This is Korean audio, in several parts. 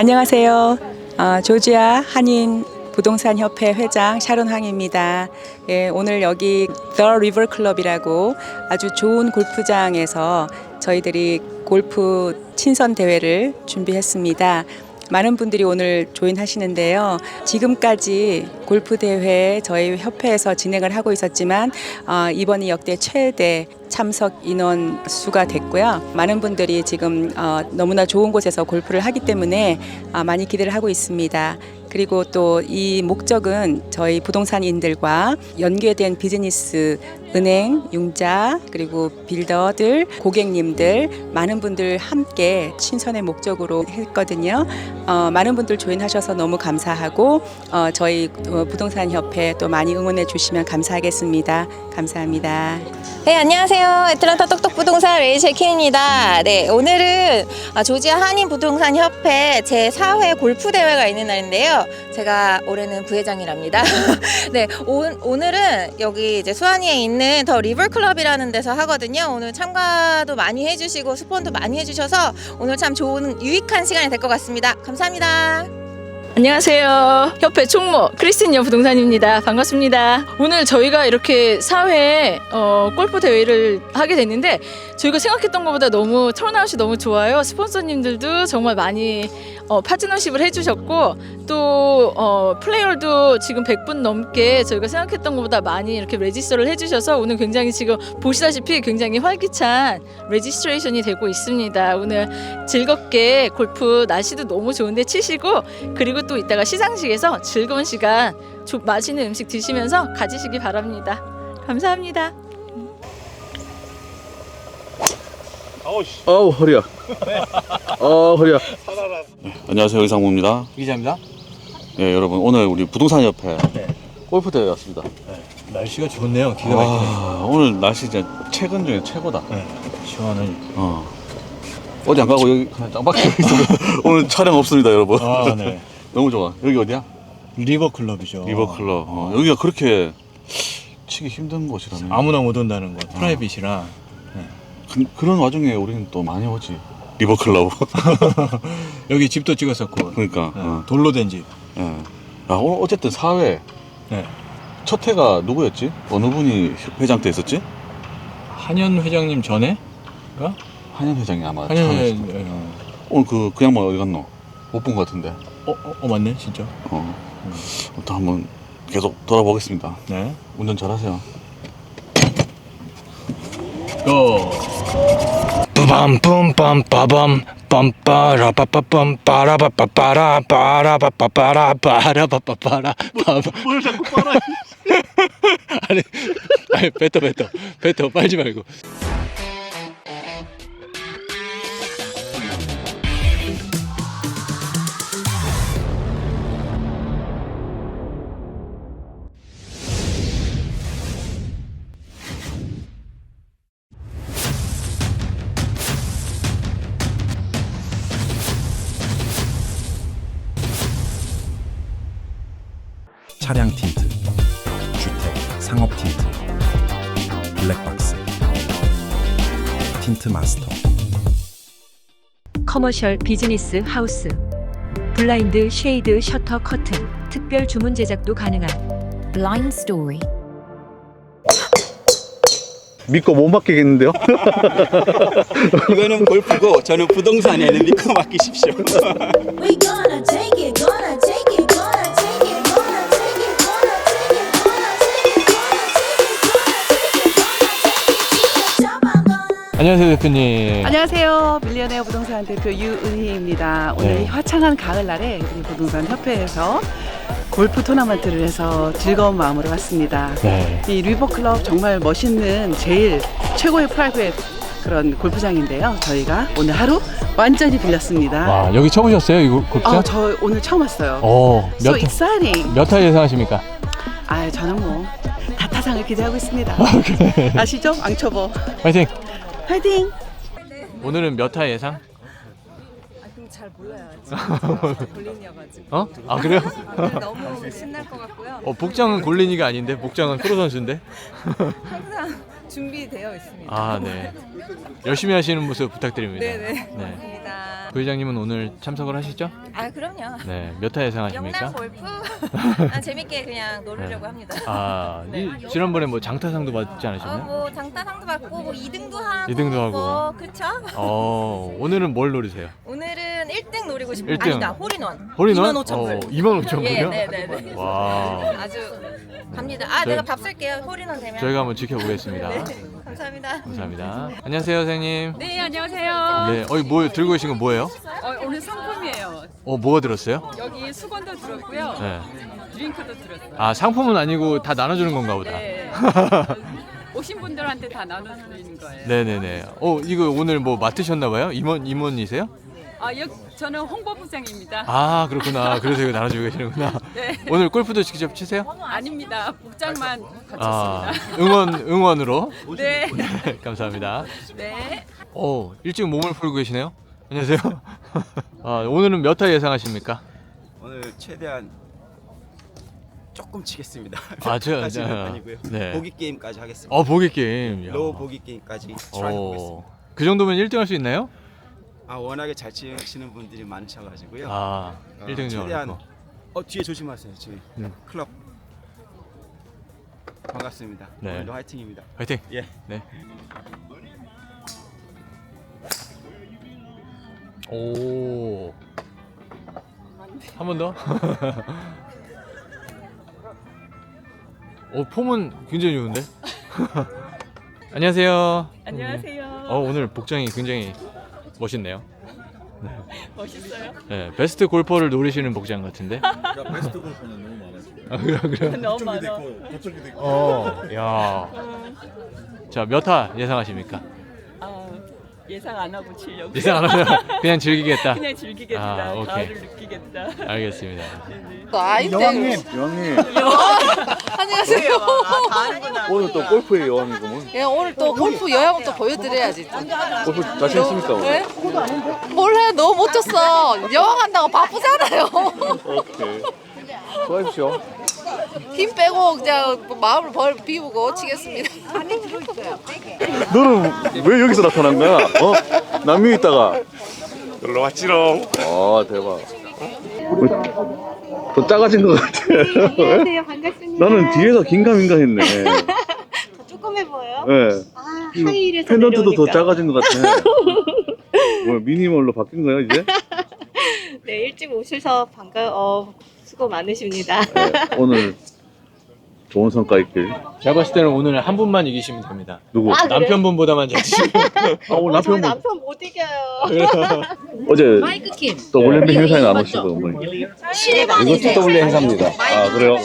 안녕하세요. 어, 조지아 한인 부동산 협회 회장 샤론 항입니다. 예, 오늘 여기 The River Club이라고 아주 좋은 골프장에서 저희들이 골프 친선 대회를 준비했습니다. 많은 분들이 오늘 조인하시는데요. 지금까지 골프 대회 저희 협회에서 진행을 하고 있었지만 어, 이번이 역대 최대 참석 인원 수가 됐고요. 많은 분들이 지금 어, 너무나 좋은 곳에서 골프를 하기 때문에 아, 많이 기대를 하고 있습니다. 그리고 또 이 목적은 저희 부동산인들과 연계된 비즈니스, 은행, 융자, 그리고 빌더들, 고객님들, 많은 분들 함께 친선의 목적으로 했거든요. 어, 많은 분들 조인하셔서 너무 감사하고 어, 저희 어, 부동산 협회 또 많이 응원해 주시면 감사하겠습니다. 감사합니다. 네, 안녕하세요. 애틀란타 똑똑 부동산 레이첼 킴입니다. 네, 오늘은 아, 조지아 한인 부동산 협회 제 4회 골프 대회가 있는 날인데요. 제가 올해는 부회장이랍니다. 네, 오, 오늘은 여기 이제 수완이에 있는 더 리버 클럽이라는 데서 하거든요. 오늘 참가도 많이 해주시고 스폰도 많이 해주셔서 오늘 참 좋은 유익한 시간이 될 것 같습니다. 감사합니다. 안녕하세요. 협회 총무 크리스틴 부동산입니다. 반갑습니다. 오늘 저희가 이렇게 4회 어, 골프 대회를 하게 됐는데 저희가 생각했던 것보다 너무 턴아웃이 너무 좋아요. 스폰서님들도 정말 많이 어, 파트너십을 해주셨고 또 어, 플레이어도 지금 100분 넘게 저희가 생각했던 것보다 많이 이렇게 레지스터를 해주셔서 오늘 굉장히 지금 보시다시피 굉장히 활기찬 레지스트레이션이 되고 있습니다. 오늘 즐겁게 골프 날씨도 너무 좋은데 치시고 그리고 또 이따가 시상식에서 즐거운 시간 조- 맛있는 음식 드시면서 가지시기 바랍니다. 감사합니다. 어우 허리야. 어 허리야. 안녕하세요 의상무입니다. 기자입니다. 예 여러분 오늘 우리 부동산 협회 네. 골프 대회 왔습니다. 날씨가 좋네요. 기가 막히네. 와 오늘 날씨 진짜 최근 중에 최고다. 네. 시원하니. 어 어디 안 가고 여기 그냥 짱박혀 있어. 오늘 촬영 없습니다 여러분. 아 네. 너무 좋아. 여기 어디야? 리버 클럽이죠. 리버 클럽. 어, 여기가 그렇게 치기 힘든 곳이라면 아무나 못 온다는 거. 프라이빗이라. 그, 그런 와중에 우리는 또 많이 오지. 리버 클럽. 여기 집도 찍었었고. 그러니까. 네. 어, 돌로 된 집. 예. 아, 오늘 어쨌든 사회 네. 첫 회가 누구였지? 어느 분이 회장 때 했었지? 한현 회장님 전에? 한현 회장이 아마 한현 처음 회 했을 거야. 오늘 그, 그 양반 어디 갔노? 못 본 것 같은데. 어, 어, 어 맞네 진짜. 어. 또 한번 계속 돌아보겠습니다. 네. 운전 잘하세요. 어. 고! 빠밤 뿜빰 빠밤 빰빠라빠빠빰 빠라바빠빠라 빠라바빠빠라 빠라바빠빠라 뭐, 뭐, 뭘 자꾸 빨아 아니 아니 뱉어 뱉어. 뱉어 빨지 말고. 커머셜 비즈니스 하우스 블라인드 쉐이드 셔터 커튼 특별 주문 제작도 가능한 Blind Story. 믿고 못 맡기겠는데요? 이거는 골프고 저는 부동산에는 믿고 맡기십시오. 안녕하세요 대표님. 안녕하세요. 밀리언웨어 부동산 대표 유은희입니다. 오늘 네. 화창한 가을날에 우리 부동산 협회에서 골프 토너먼트를 해서 즐거운 마음으로 왔습니다. 네. 이 리버클럽 정말 멋있는 제일 최고의 프라이빗 그런 골프장인데요. 저희가 오늘 하루 완전히 빌렸습니다. 와 여기 쳐보셨어요 이거 골프장? 어, 저 오늘 처음 왔어요. 어, So 몇, exciting. 몇타 예상하십니까? 아, 저는 뭐 다타상을 기대하고 있습니다. 아시죠? 앙초보. 화이팅! 화이팅! 오늘은 몇 타 예상? 잘 몰라요. 골린이어가지고. 어? 아 그래요? 너무 신날 것 같고요. 어 복장은 골린이가 아닌데 복장은 프로 선수인데. 항상 준비되어 있습니다. 아 네. 열심히 하시는 모습 부탁드립니다. 네네. 네. 감사합니다. 부회장님은 오늘 참석을 하시죠? 아 그럼요. 네. 몇타 예상하십니까? 영남 골프 아, 재밌게 그냥 놀으려고 네. 합니다. 아, 이, 지난번에 뭐 장타상도 받지 어, 않으셨나요? 뭐 장타상도 받고 뭐 2등도 하고 이등도 하고. 뭐 그쵸? 어, 오늘은 뭘 노리세요? 오늘은 1등 노리고 싶어요. 일등. 아니다 홀인원. 홀인원? 2만 5천 불. 어, 2만 5천 예, 불이요? 네네네. 와. 아주 갑니다. 아 저희- 내가 밥 쓸게요. 홀인원 되면. 저희가 한번 지켜보겠습니다. 네, 감사합니다. 감사합니다. 안녕하세요, 선생님. 네 안녕하세요. 네, 어, 뭐 들고 계신 건 뭐예요? 어, 오늘 상품이에요. 어, 뭐가 들었어요? 여기 수건도 들었고요. 네. 드링크도 들었어요. 아, 상품은 아니고 다 나눠주는 건가 보다. 네. 오신 분들한테 다 나눠드리는 거예요. 네네네. 어, 이거 오늘 뭐 맡으셨나봐요? 임원, 임원이세요? 아, 여, 저는 홍보부장입니다. 아, 그렇구나. 그래서 이거 나눠주고 계시는구나. 네. 오늘 골프도 직접 치세요? 아닙니다. 복장만 아, 갖췄습니다. 응원, 응원으로. 네. 감사합니다. 네. 오, 일찍 몸을 풀고 계시네요. 안녕하세요. 아, 오늘은 몇 타 예상하십니까? 오늘 최대한 조금 치겠습니다. 아, 저- 까지는 저- 아니고요. 네. 보기 게임까지 하겠습니다. 어, 보기 게임. 야. 로우 보기 게임까지 트라이 해보겠습니다. 오, 그 정도면 1등 할 수 있나요? 아 워낙에 잘 치시는 분들이 많으셔가지고요. 아, 어, 1등 좀 최대한 어렵고. 어 뒤에 조심하세요. 저희 네. 클럽 반갑습니다. 네. 오늘도 화이팅입니다. 화이팅. 예. 네. 오. 한 번 더. 오, 폼은 굉장히 좋은데? 안녕하세요. 안녕하세요. 어, 오늘 복장이 굉장히 멋있네요. 멋있어요? 네, 베스트 골퍼를 노리시는 복장 같은데? 베스트 골프는 너무 많아요. 아, 그래, 그래. 너무 많아. 저쪽에도 있고. 어, 야. 자, 몇 타 예상하십니까? 아, 예상 안 하고 치려고. 예상 안 하면 그냥 즐기겠다. 그냥 즐기겠다. 아, 오케이. 가을을 느끼겠다. 알겠습니다. 여왕님, 여왕님. 안녕하세요. 오늘 또 골프의 여왕이구먼. 예, 오늘 또 골프 여행을 또 보여드려야지. 또. 골프 자신 있습니까 오늘? 네? 몰라요. 너무 못 쳤어. 여행 한다고 바쁘잖아요. 오케이. 수고하십시오. 힘 빼고 그냥 마음을 벌 비우고 치겠습니다. 너는 왜 여기서 나타난 거야? 어? 남미 있다가. 놀러 왔지롱. 아 대박. 더 작아진 것 같아. 안녕하세요, 반갑습니다. 나는 뒤에서 긴가민가 했네. 조금해 보여요? 네. 아, 하이힐에서 펜던트도 더 내려오니까. 작아진 것 같아. 뭐 미니멀로 바뀐 거야 이제? 네, 일찍 오셔서 반가 어 수고 많으십니다. 네, 오늘 좋은 성과 있길. 제가 봤을 때는 오늘 한 분만 이기시면 됩니다. 누구? 아, 그래요? 남편분보다만 잘 치시면. 아, 오늘 저희 남편분 남편 못 이겨요. 어제 마이크 킴. 또 올림픽 행사에 안 오시고 어머니. 7번이세요. 이거 TW 행사입니다. 아 그래요?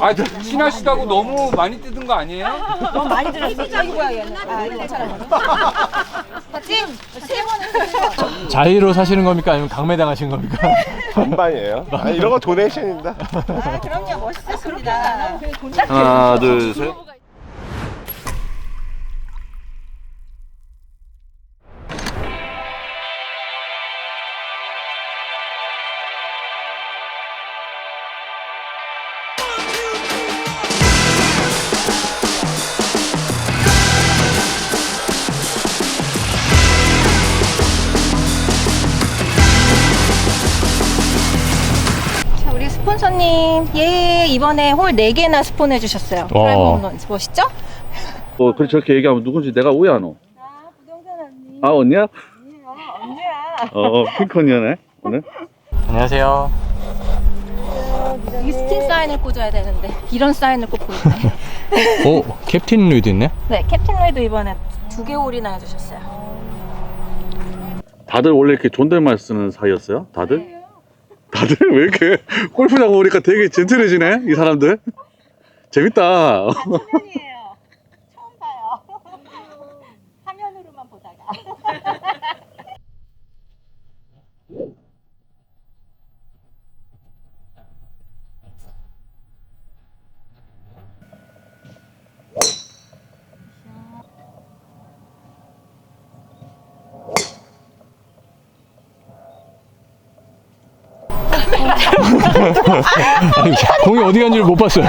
아, 친하시다고 너무 많이 뜯은 거 아니에요? 자의로 사시는 겁니까? 아니면 강매당하신 겁니까? 반반이에요. 아 이런 거 도네이션입니다. 그럼요. 멋있었습니다. 하나 둘 셋. 스폰서님. 예, 이번에 홀 4개나 스폰해 주셨어요. 와. 프라이머 홈런. 멋있죠? 어 그래 저렇게 얘기하면 누군지 내가 오해하노? 아, 부동산 언니. 아 언니야? 언니야. 어 핑크 언니네 오늘. 안녕하세요. 이 스팅 사인을 꽂아야 되는데 이런 사인을 꼭 꽂네. 오, 캡틴 루이드 있네? 네, 캡틴 레이도 이번에 두 개 홀이나 해주셨어요. 다들 원래 이렇게 존댓말 쓰는 사이였어요? 다들? 다들 왜 이렇게 골프장 오니까 되게 젠틀해지네 이 사람들. 재밌다. 초면이에요. 처음 봐요. 화면으로만 보다가. 아니, 공이 어디 간지를 못 봤어요.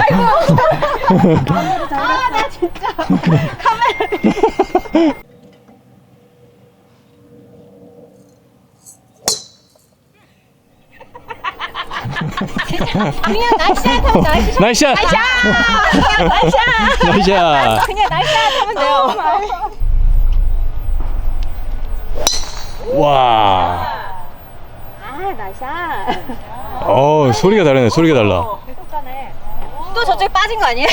그냥 날씨야 타면 날씨 나이샷! 그냥 날씨야 나이샷! 그냥 날씨야 타면 돼요. 와. 아 날씨야. 어, 소리가 다르네. 소리가 달라. 또 저쪽에 빠진 거 아니에요?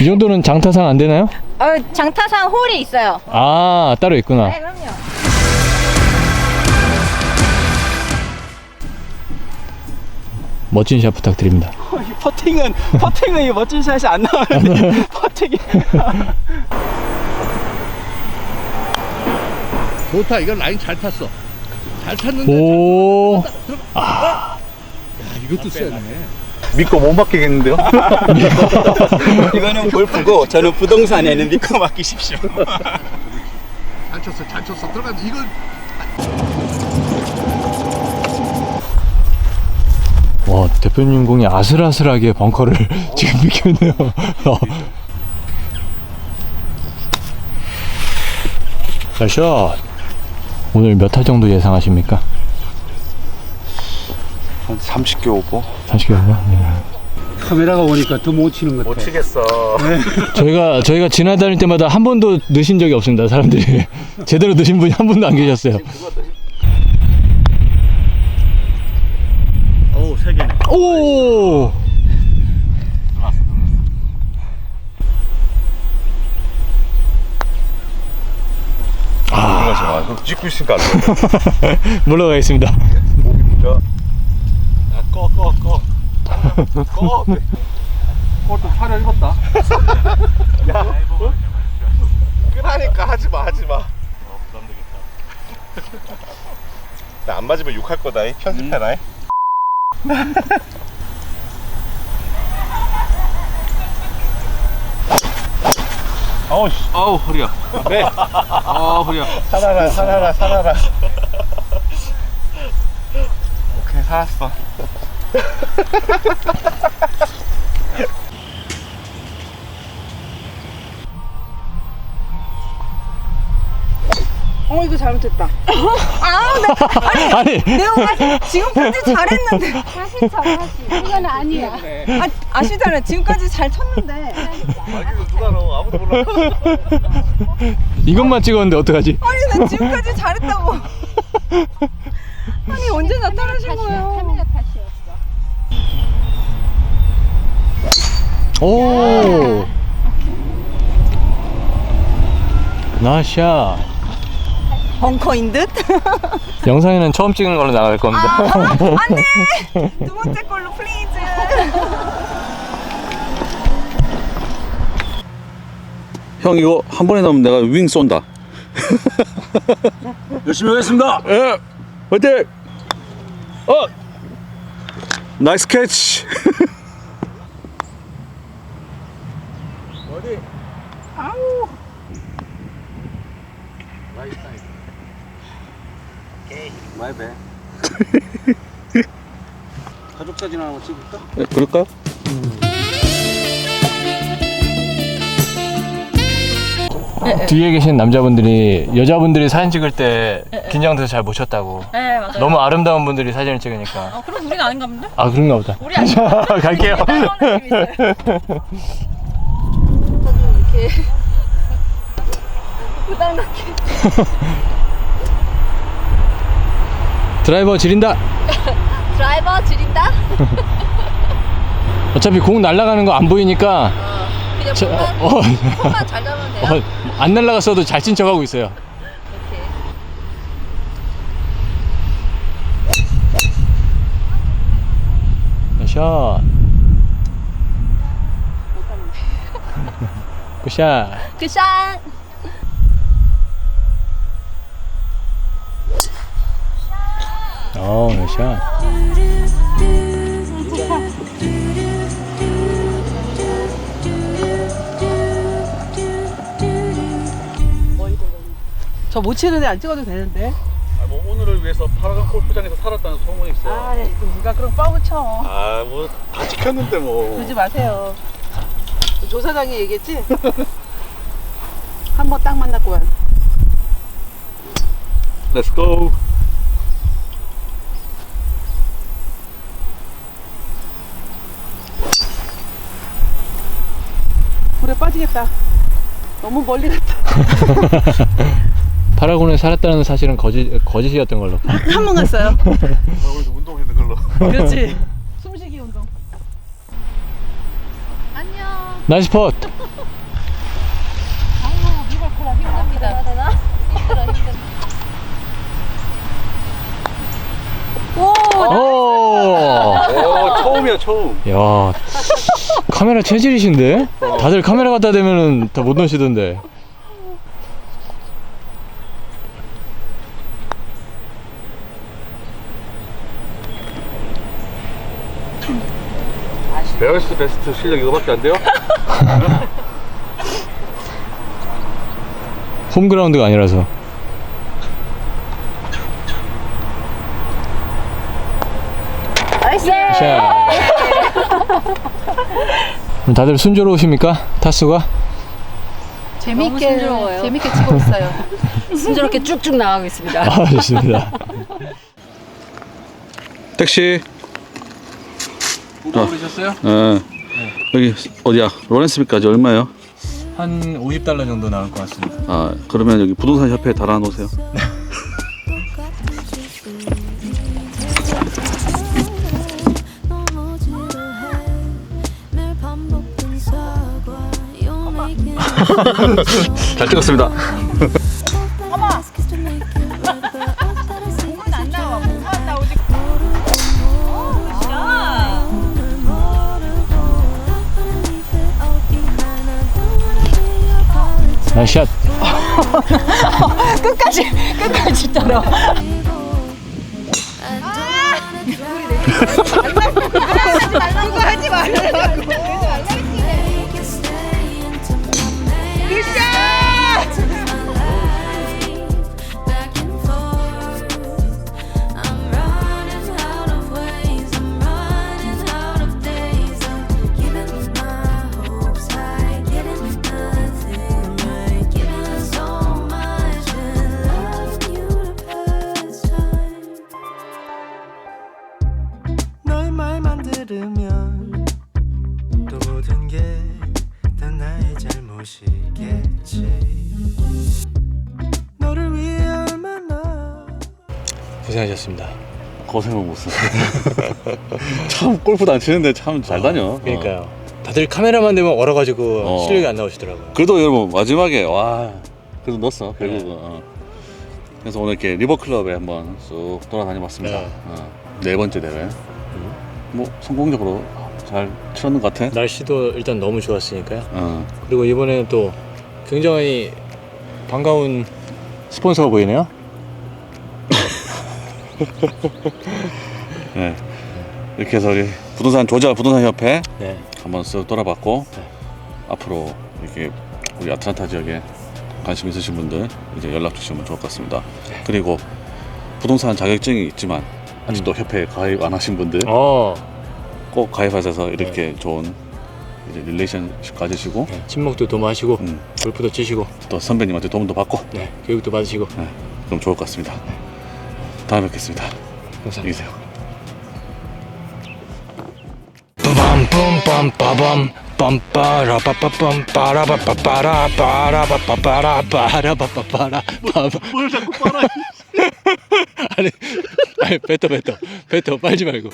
이 정도는 장타상 안 되나요? 어, 장타상 홀이 있어요. 아, 따로 있구나. 네, 그럼요. 멋진 샷 부탁드립니다. 퍼팅은 퍼팅은 이 멋진 샷이 안 나오는데 퍼팅이 좋다. 이건 라인 잘 탔어. 잘 탔는데 오. 이것도 세네. 믿고 못 맡기겠는데요? 이거는 골프고 저는 부동산에는 믿고 맡기십시오. 잘 쳤어. 잘 쳤어. 들어가. 이걸 와, 대표님 공이 아슬아슬하게 벙커를 지금 비켰네요. 어. 자, 샷. 오늘 몇타 정도 예상하십니까? 한 30개 오버. 30개요? 네. 카메라가 오니까 더 못 치는 것 같아. 치겠어. 저희가 저희가 지나다닐 때마다 한 번도 넣으신 적이 없습니다. 사람들이 제대로 넣으신 분이 한 분도 안 계셨어요. 어우, 세 개네. 오! 들어가지 마. 그럼 찍고 있으니까 안 돼. 물러가겠습니다. 목입니다. 야, 꺼, 꺼, 꺼. 꺼. 그것도 차려 입었다. 야, 끄라니까 하지 마, 하지 마. 나안 맞으면 욕할 거다. 이. 편집해라. 이. 아우 씨. 아우 허리야. 네. 아 허리야. 살아라, 살아라, 살아라. 오케이, 살았어. 이거 잘못했다. 아니, 내가 지금까지 잘했는데. 다시 쳐 다시 이건 아니야 아, 아시잖아요. 지금까지 잘 쳤는데. 아기도 누가 넣어? 아무도 몰라. 이것만 찍었는데 어떡하지? 아니 나 지금까지 잘했다고. 아니 언제 나타나신 거예요? 카메라 탓이었어 오! 나샤. 벙커인 듯? 영상에는 처음 찍은 걸로 나갈 겁니다. 안돼. 두 번째 걸로 플리즈. 형 이거 한 번에 넣으면 내가 윙 쏜다. 열심히 하겠습니다. 예, 화이팅! 어, 나이스 캐치. 마이베. 가족 사진 하나만 찍을까? 네, 그럴까요? 뒤에 계신 남자분들이 여자분들이 사진 찍을 때 긴장돼서 잘 못 쳤다고. 네 맞아요. 너무 아름다운 분들이 사진을 찍으니까. 어, 그럼 우리는 아닌가 본데? 아 그런가 보다. 우리 아닌가? 갈게요. 있어요. 드라이버 지린다. 드라이버 줄인다. 어차피 공 날아가는 거 안 보이니까 그냥 저, 폰만, 어, 폰만 잘 잡으면 돼요. 어, 안 날아갔어도 잘 친 척하고 있어요. 이렇게. 샷. 굿샷. 굿샷. 어, 샷. 저 못 치는데 안 찍어도 되는데. 뭐 오늘을 위해서 파라간 골프장에서 살았다는 소문이 있어요. 아, 네. 누가 그럼 뻥을 쳐. 아, 뭐다 찍혔는데 뭐. 그러지 마세요. 조 사장이 얘기했지? 한 번 딱 만났구만. Let's go. 물에 빠지겠다. 너무 멀리 갔다. 파라곤에 살았다는 사실은 거짓 거짓이었던 걸로. 한번 갔어요. 아, 오늘 운동했는 걸로. 그렇지. 숨쉬기 운동. 나이스 폿. 오. 오, 처음이야, 처음. 야 카메라 체질이신데? 다들 카메라 갖다 대면은 다 못 넣으시던데. 베어스 베스트 실력 이거밖에 안 돼요? 홈그라운드가 아니라서. 나이스. 자. 다들 순조로우십니까? 타수가? 재밌게, 재밌게 치고 있어요. 순조롭게 쭉쭉 나가고 있습니다. 아, 좋습니다. 택시. 오버 그러셨어요? 예. 여기 어디야? 로렌스비까지 얼마예요? 한 50달러 정도 나올 것 같습니다. 아, 그러면 여기 부동산 협회에 달아 놓으세요. 잘 찍었습니다. 안 나와 뭐만 나오지 나이스 샷. 끝까지 끝까지 따라. 그거 하지 말라고 고생은 무슨. 참 골프도 안 치는데 참 잘 다녀. 그러니까요. 다들 카메라만 되면 얼어가지고 어. 실력이 안 나오시더라고요. 그래도 여러분 마지막에 와 그래도 넣었어 결국은. 어. 그래서 오늘 이렇게 리버 클럽에 한번 쑥 돌아다녀봤습니다. 네. 어. 네 번째 대회. 뭐 성공적으로 잘 치렀는 것 같아. 날씨도 일단 너무 좋았으니까요. 어. 그리고 이번에는 또 굉장히 반가운 스폰서가 보이네요. 네. 이렇게 해서 우리 부동산 조지아 부동산 협회 네. 한번 쓱 돌아봤고 네. 앞으로 이렇게 우리 아틀란타 지역에 관심 있으신 분들 이제 연락 주시면 좋을 것 같습니다. 그리고 부동산 자격증이 있지만 아직도 협회에 가입 안 하신 분들 어, 꼭 가입하셔서 이렇게 좋은 이제 릴레이션십 가지시고 네, 친목도 도모하시고 음, 골프도 치시고 또 선배님한테 도움도 받고 네, 교육도 받으시고 네, 그럼 좋을 것 같습니다. 다음에 뵙겠습니다. 감사합니다. 안녕히 계세요. 뭘 자꾸 빨아? 아니 아니 뱉어 뱉어 뱉어 빨지 말고